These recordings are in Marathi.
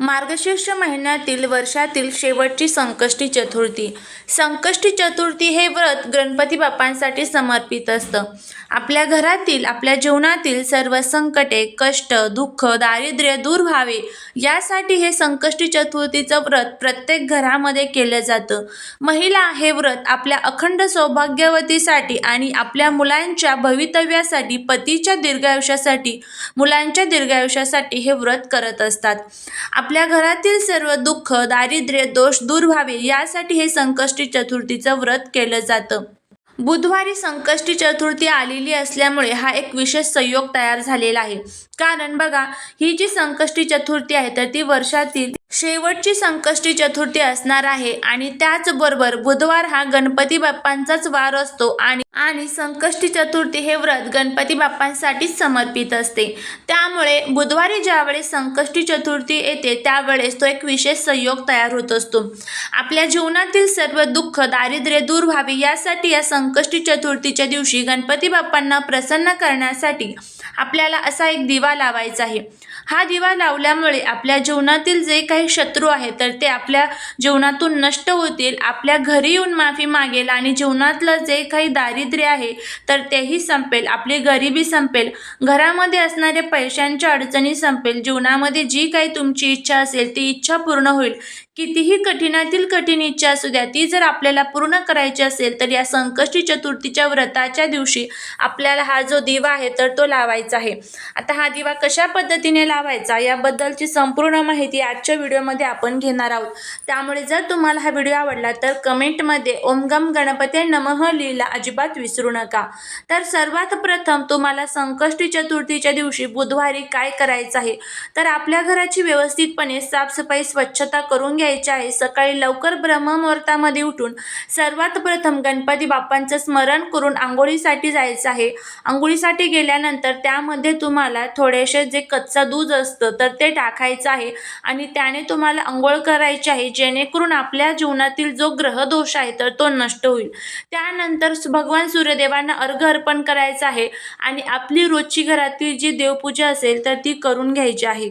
मार्गशीर्ष महिन्यातील वर्षातील शेवटची संकष्टी चतुर्थी. संकष्टी चतुर्थी हे व्रत गणपती बाप्पांसाठी समर्पित असतं. आपल्या घरातील आपल्या जीवनातील सर्व संकटे कष्ट दुःख दारिद्र्य दूर व्हावे. यासाठी हे संकष्टी चतुर्थीचं व्रत प्रत्येक घरामध्ये केलं जातं. महिला हे व्रत आपल्या अखंड सौभाग्यवतीसाठी आणि आपल्या मुलांच्या भवितव्यासाठी पतीच्या दीर्घायुष्यासाठी मुलांच्या दीर्घायुष्यासाठी हे व्रत करत असतात. आपल्या घरातील सर्व दुःख दारिद्र्य दोष दूर व्हावे यासाठी हे संकष्टी चतुर्थीचं व्रत केलं जातं. बुधवारी संकष्टी चतुर्थी आलेली असल्यामुळे हा एक विशेष संयोग तयार झालेला आहे. कारण बघा ही जी संकष्टी चतुर्थी आहे तर ती वर्षातील शेवटची संकष्टी चतुर्थी असणार आहे आणि त्याचबरोबर बुधवार हा गणपती बाप्पांचाच वार असतो आणि आणि संकष्टी चतुर्थी हे व्रत गणपती बाप्पांसाठीच समर्पित असते. त्यामुळे बुधवारी ज्यावेळेस संकष्टी चतुर्थी येते त्यावेळेस तो एक विशेष संयोग तयार होत असतो. आपल्या जीवनातील सर्व दुःख दारिद्र्य दूर व्हावी यासाठी या संकष्टी चतुर्थीच्या दिवशी गणपती बाप्पांना प्रसन्न करण्यासाठी आपल्याला असा एक दिवा लावायचा आहे. हा दिवा लावल्यामुळे आपल्या जीवनातील जे काही शत्रू आहेत तर ते आपल्या जीवनातून नष्ट होतील आपल्या घरी येऊन माफी मागेल आणि जीवनातलं जे काही दारिद्र्य आहे तर तेही संपेल. आपली गरिबी संपेल. घरामध्ये असणाऱ्या पैशांच्या अडचणी संपेल. जीवनामध्ये जी काही तुमची इच्छा असेल ती इच्छा पूर्ण होईल. कितीही कठीणातील कठीण इच्छा असू द्या ती जर आपल्याला पूर्ण करायची असेल तर या संकष्टी चतुर्थीच्या व्रताच्या दिवशी आपल्याला हा जो दिवा आहे तर तो लावायचा आहे. आता हा दिवा कशा पद्धतीने लावायचा. याबद्दलची संपूर्ण माहिती आजच्या व्हिडिओमध्ये आपण घेणार आहोत. त्यामुळे जर तुम्हाला हा व्हिडिओ आवडला तर कमेंटमध्ये ओमगम गणपती नमः लिहिला अजिबात विसरू नका. तर सर्वात प्रथम तुम्हाला संकष्टी चतुर्थीच्या दिवशी बुधवारी काय करायचं आहे? तर आपल्या घराची व्यवस्थितपणे साफसफाई स्वच्छता करून घ्यायची आहे. सकाळी लवकर ब्रह्ममुहूर्तामध्ये उठून सर्वात प्रथम गणपती बाप्पांचं स्मरण करून आंघोळीसाठी जायचं आहे. आंघोळीसाठी गेल्यानंतर त्यामध्ये तुम्हाला थोडेसे जे कच्चा दूध असतं तर ते टाकायचं आहे. आणि त्याने तुम्हाला अंघोळ करायची आहे जेणेकरून आपल्या जीवनातील जो ग्रहदोष आहे तर तो नष्ट होईल. त्यानंतर भगवान सूर्यदेवांना अर्घ अर्पण करायचं आहे. आणि आपली रोजची घरातील जी देवपूजा असेल तर ती करून घ्यायची आहे.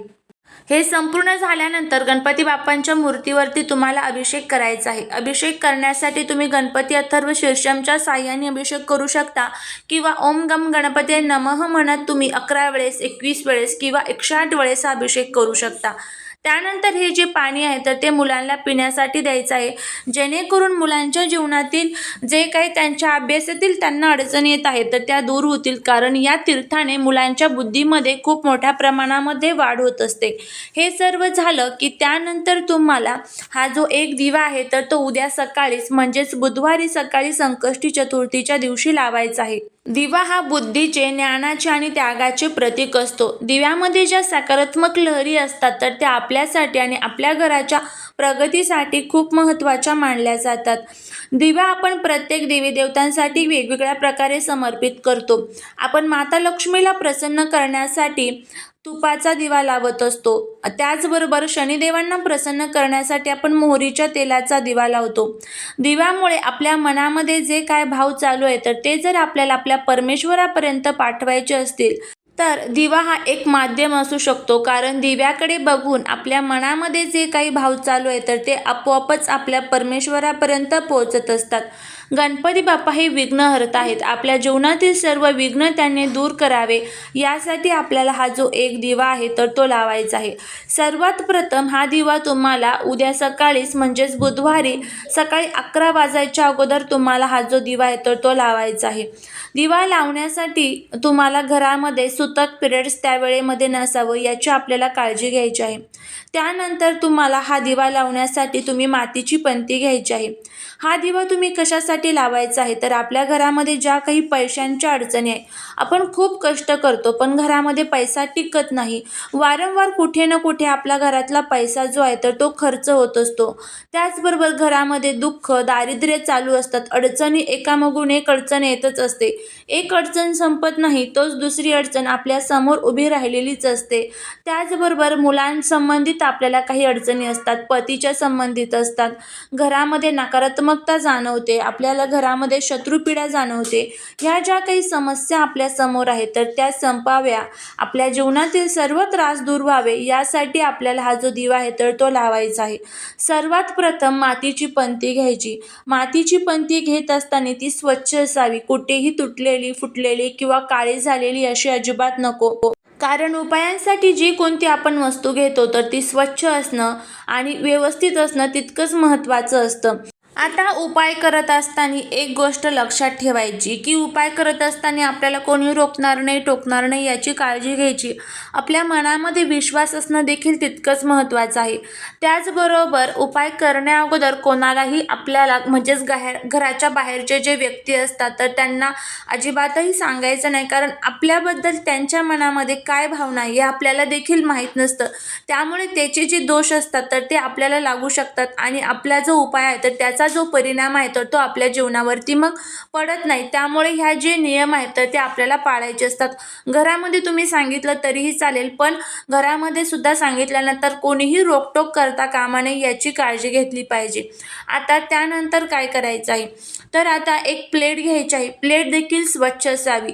हे संपूर्ण झाल्यानंतर गणपती बाप्पांच्या मूर्तीवरती तुम्हाला अभिषेक करायचा आहे. अभिषेक करण्यासाठी तुम्ही गणपती अथर्व शीर्षमच्या साह्याने अभिषेक करू शकता किंवा ओम गम गणपती नमः म्हणत तुम्ही अकरा वेळेस एकवीस वेळेस किंवा एकशे आठ वेळेस हा अभिषेक करू शकता. त्यानंतर हे जे पाणी आहे तर ते मुलांना पिण्यासाठी द्यायचं आहे. जेणेकरून मुलांच्या जीवनातील जे काही त्यांच्या अभ्यासातील त्यांना अडचणी येत आहेत तर त्या दूर होतील. कारण या तीर्थाने मुलांच्या बुद्धीमध्ये खूप मोठ्या प्रमाणामध्ये वाढ होत असते. हे सर्व झालं की त्यानंतर तुम्हाला हा जो एक दिवा आहे तर तो उद्या सकाळीच म्हणजेच बुधवारी सकाळी संकष्टी चतुर्थीच्या दिवशी लावायचा आहे. दिवा हा बुद्धीचे ज्ञानाचे आणि त्यागाचे प्रतीक असतो. दिव्यामध्ये ज्या सकारात्मक लहरी असतात तर त्या आपल्यासाठी आणि आपल्या घराच्या प्रगतीसाठी खूप महत्त्वाच्या मानल्या जातात. दिवा आपण प्रत्येक देवीदेवतांसाठी वेगवेगळ्या प्रकारे समर्पित करतो. आपण माता लक्ष्मीला प्रसन्न करण्यासाठी तुपाचा दिवा लावत असतो. त्याचबरोबर शनिदेवांना प्रसन्न करण्यासाठी आपण मोहरीच्या तेलाचा दिवा लावतो. दिव्यामुळे आपल्या मनामध्ये जे काय भाव चालू आहे तर ते जर आपल्याला आपल्या परमेश्वरापर्यंत पाठवायचे असतील तर दिवा हा एक माध्यम असू शकतो. कारण दिव्याकडे बघून आपल्या मनामध्ये जे काही भाव चालू आहे तर ते आपोआपच आपल्या परमेश्वरापर्यंत पोहोचत असतात. गणपती बाप्पा हे विघ्नहर्त आहेत. आपल्या जीवनातील सर्व विघ्न त्यांनी दूर करावे. यासाठी आपल्याला हा जो एक दिवा आहे तर तो लावायचा आहे. सर्वात प्रथम हा दिवा तुम्हाला उद्या सकाळीच म्हणजेच बुधवारी सकाळी अकरा वाजायच्या अगोदर तुम्हाला हा जो दिवा आहे तर तो लावायचा आहे. दिवा लावण्यासाठी तुम्हाला घरामध्ये सुतक पिरियड्स त्यावेळेमध्ये नसावं याची आपल्याला काळजी घ्यायची आहे. त्यानंतर तुम्हाला हा दिवा लावण्यासाठी तुम्ही मातीची पंती घ्यायची आहे. हा दिवा तुम्ही कशासाठी कशासाठी लावायचं आहे? तर आपल्या घरामध्ये ज्या काही पैशांच्या अडचणी आहे आपण खूप कष्ट करतो पण घरामध्ये पैसा टिकत नाही. वारंवार कुठे ना कुठे आपल्या घरातला पैसा जो आहे तर तो खर्च होत असतो. त्याचबरोबर घरामध्ये दुःख दारिद्र्य चालू असतात. अडचणी एकामागून एक अडचण येतच असते. एक अडचण संपत नाही तोच दुसरी अडचण आपल्यासमोर उभी राहिलेलीच असते. त्याचबरोबर मुलांसंबंधित आपल्याला काही अडचणी असतात पतीच्या संबंधित असतात. घरामध्ये नकारात्मकता जाणवते आपल्या आपल्याला घरामध्ये शत्रुपीडा जाणवते. ह्या ज्या काही समस्या आपल्यासमोर आहेत तर त्या संपाव्या. आपल्या जीवनातील सर्व त्रास दूर व्हावे यासाठी आपल्याला हा जो दिवा आहे तर तो लावायचा आहे. सर्वात प्रथम मातीची पंती घ्यायची. मातीची पंती घेत असताना ती स्वच्छ असावी. कुठेही तुटलेली फुटलेली किंवा काळी झालेली अशी अजिबात नको. कारण उपायांसाठी जी कोणती आपण वस्तू घेतो तर ती स्वच्छ असणं आणि व्यवस्थित असणं तितकंच महत्त्वाचं असतं. आता उपाय करत असताना एक गोष्ट लक्षात ठेवायची की उपाय करत असताना आपल्याला कोणी रोखणार नाही टोकणार नाही याची काळजी घ्यायची. आपल्या मनामध्ये विश्वास असणं देखील तितकंच महत्त्वाचं आहे. त्याचबरोबर उपाय करण्या अगोदर कोणालाही आपल्याला म्हणजेच गाहेर घराच्या बाहेरचे जे व्यक्ती असतात तर त्यांना अजिबातही सांगायचं नाही. कारण आपल्याबद्दल त्यांच्या मनामध्ये काय भावना आहे हे आपल्याला देखील माहीत नसतं. त्यामुळे त्याचे जे दोष असतात तर ते आपल्याला लागू शकतात. आणि आपला जो उपाय आहे तर त्याचा जो परिणाम आहे तर तो आपल्या जीवनावरती मग पडत नाही. त्यामुळे ह्या जे नियम आहेत तर ते आपल्याला पाळायचे असतात. घरामध्ये तुम्ही सांगितलं तरीही चालेल पण घरामध्ये सुद्धा सांगितल्यानंतर कोणीही रोकटोक करता कामा नये याची काळजी घेतली पाहिजे. आता त्यानंतर काय करायचं आहे? तर आता एक प्लेट घ्यायची आहे. प्लेट देखील स्वच्छ असावी.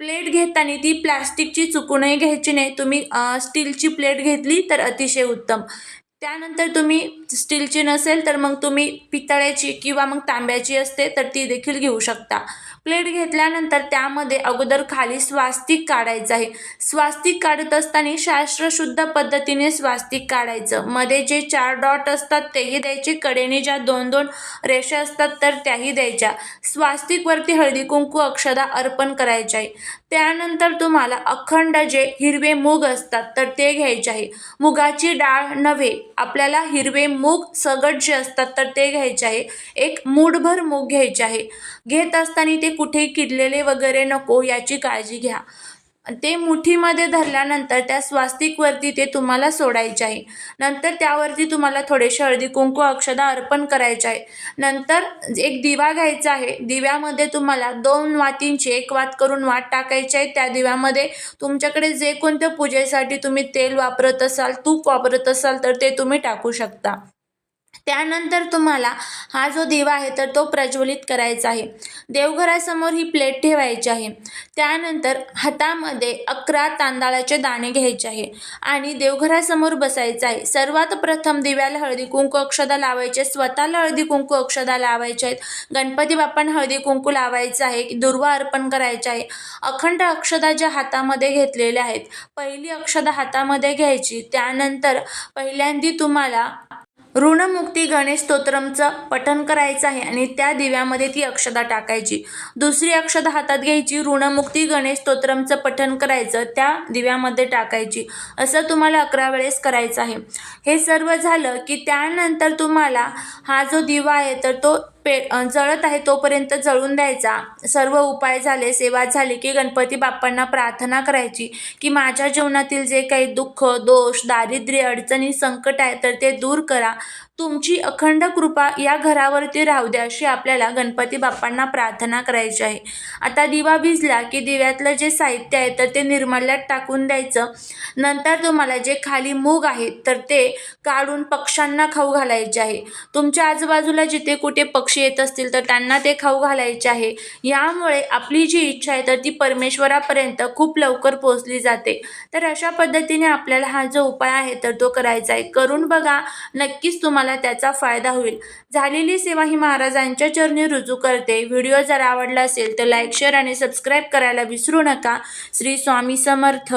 प्लेट घेताना ती प्लॅस्टिकची चुकूनही घ्यायची नाही. तुम्ही स्टीलची प्लेट घेतली तर अतिशय उत्तम. त्यानंतर तुम्ही स्टीलची नसेल तर मग तुम्ही पितळ्याची किंवा मग तांब्याची असते तर ती देखील घेऊ शकता. प्लेट घेतल्यानंतर त्यामध्ये अगोदर खाली स्वास्तिक काढायचं आहे. स्वास्तिक काढत असताना शास्त्रशुद्ध पद्धतीने स्वास्तिक काढायचं. मध्ये जे चार डॉट असतात तेही द्यायचे. कडेने ज्या दोन दोन रेषा असतात तर त्याही द्यायच्या. स्वास्तिकवरती हळदी कुंकू अक्षदा अर्पण करायचे आहे. त्यानंतर तुम्हाला अखंड जे हिरवे मूग असतात तर ते घ्यायचे आहे. मुगाची डाळ नव्हे आपल्याला हिरवे मूग सगट जे असतात तर ते घ्यायचे आहे. एक मूठभर मूग घ्यायचे आहे. घेत असताना ते कुठेही किडलेले वगैरे नको याची काळजी घ्या. ते मुठीमध्ये धरल्यानंतर त्या स्वास्तिकवरती ते तुम्हाला सोडायचे आहे. नंतर त्यावरती तुम्हाला थोडेसे हळदी कुंकू अक्षदा अर्पण करायचे आहे. नंतर एक दिवा घ्यायचा आहे. दिव्यामध्ये तुम्हाला दोन वातींची एक वात करून वात टाकायची आहे. त्या दिव्यामध्ये तुमच्याकडे जे कोणत्या पूजेसाठी तुम्ही तेल वापरत असाल तूप वापरत असाल तर ते तुम्ही टाकू शकता. त्यानंतर तुम्हाला हा जो दिवा आहे तर तो प्रज्वलित करायचा आहे. देवघरासमोर ही प्लेट ठेवायची आहे. त्यानंतर हातामध्ये अकरा तांदळाचे दाणे घ्यायचे आहे आणि देवघरासमोर बसायचं आहे. सर्वात प्रथम दिव्याला हळदी कुंकू अक्षदा लावायचे स्वतःला हळदी कुंकू अक्षदा लावायचे आहेत. गणपती बाप्पांना हळदी कुंकू लावायचं आहे दुर्वा अर्पण करायचे आहे. अखंड अक्षदा ज्या हातामध्ये घेतलेल्या आहेत पहिली अक्षदा हातामध्ये घ्यायची. त्यानंतर पहिल्यांदी तुम्हाला ऋणमुक्ती गणेश स्तोत्रमचं पठण करायचं आहे आणि त्या दिव्यामध्ये ती अक्षदा टाकायची. दुसरी अक्षदा हातात घ्यायची ऋणमुक्ती गणेश स्तोत्रमचं पठण करायचं त्या दिव्यामध्ये टाकायची. असं तुम्हाला अकरा वेळेस करायचं आहे. हे सर्व झालं की त्यानंतर तुम्हाला हा जो दिवा आहे तर तो पे जळत आहे तोपर्यंत जळून द्यायचा. सर्व उपाय झाले सेवा झाली की गणपती बाप्पांना प्रार्थना करायची की माझ्या जीवनातील जे काही दुःख दोष दारिद्र्य अडचणी संकट आहे तर ते दूर करा. तुमची अखंड कृपा या घरावरती राहू द्या अशी आपल्याला गणपती बाप्पांना प्रार्थना करायची आहे. आता दिवा भिजला की दिव्यातलं जे साहित्य आहे तर ते निर्मल्यात टाकून द्यायचं. नंतर तुम्हाला जे खाली मूग आहेत तर ते काढून पक्ष्यांना खाऊ घालायचे आहे. तुमच्या आजूबाजूला जिथे कुठे पक्षी येत असतील तर त्यांना ते खाऊ घालायचे आहे. यामुळे आपली जी इच्छा आहे तर ती परमेश्वरापर्यंत खूप लवकर पोहोचली जाते. तर अशा पद्धतीने आपल्याला हा जो उपाय आहे तर तो करायचा आहे. करून बघा. नक्कीच तुम्हाला तुम्हाला त्याचा फायदा होईल. झालेली सेवा ही महाराजांच्या चरणी रुजू करते. व्हिडिओ जर आवडला असेल तर लाईक शेअर आणि सबस्क्राईब करायला विसरू नका. श्री स्वामी समर्थ.